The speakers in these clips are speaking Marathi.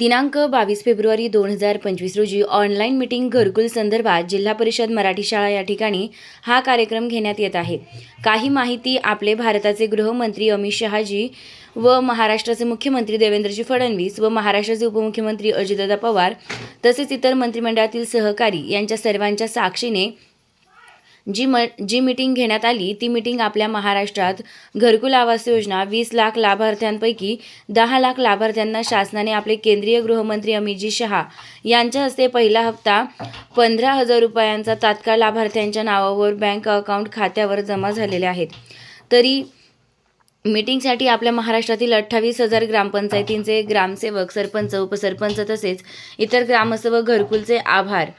दिनांक बावीस फेब्रुवारी दोन हजार पंचवीस रोजी ऑनलाईन मिटिंग घरकुल संदर्भात जिल्हा परिषद मराठी शाळा या ठिकाणी हा कार्यक्रम घेण्यात येत आहे. काही माहिती आपले भारताचे गृहमंत्री अमित शहाजी व महाराष्ट्राचे मुख्यमंत्री देवेंद्रजी फडणवीस व महाराष्ट्राचे उपमुख्यमंत्री अजितदादा पवार तसेच इतर मंत्रिमंडळातील सहकारी यांच्या सर्वांच्या साक्षीने जी म जी मीटिंग घेण्यात आली ती मीटिंग आपल्या महाराष्ट्रात घरकुल आवास योजना वीस लाख लाभार्थ्यांपैकी दहा लाख लाभार्थ्यांना शासनाने आपले केंद्रीय गृहमंत्री अमितजी शहा यांच्या हस्ते पहिला हप्ता पंधरा हजार रुपयांचा तात्काळ लाभार्थ्यांच्या नावावर बँक अकाउंट खात्यावर जमा झालेले आहेत. तरी मीटिंगसाठी आपल्या महाराष्ट्रातील अठ्ठावीस हजार ग्रामपंचायतींचे ग्रामसेवक सरपंच उपसरपंच तसेच इतर ग्रामस्थ व घरकुलचे आभार.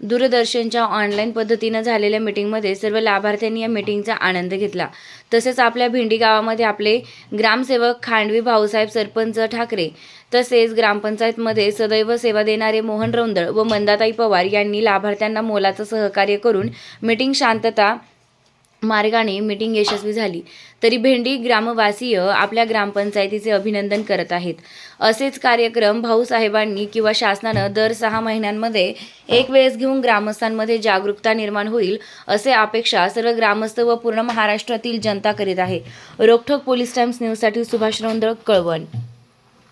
दूरदर्शनच्या ऑनलाईन पद्धतीनं झालेल्या मीटिंगमध्ये सर्व लाभार्थ्यांनी या मीटिंगचा आनंद घेतला. तसेच आपल्या भिंडी गावामध्ये आपले ग्रामसेवक खांडवी भाऊसाहेब सरपंच ठाकरे तसेच ग्रामपंचायतमध्ये सदैव सेवा देणारे मोहन रौंदळ व मंदाताई पवार यांनी लाभार्थ्यांना मोलाचं सहकार्य करून मीटिंग शांतता मार्गाने मीटिंग यशस्वी झाली तरी भेंडी ग्रामवासीय आपल्या ग्रामपंचायतीचे अभिनंदन करत आहेत. असेच कार्यक्रम भाऊसाहेबांनी किंवा शासनानं दर सहा महिन्यांमध्ये एक वेळेस घेऊन ग्रामस्थांमध्ये जागरूकता निर्माण होईल असे अपेक्षा सर्व ग्रामस्थ व पूर्ण महाराष्ट्रातील जनता करीत आहे. रोखोक पोलीस टाइम्स न्यूजसाठी सुभाष रौंद्र कळवण.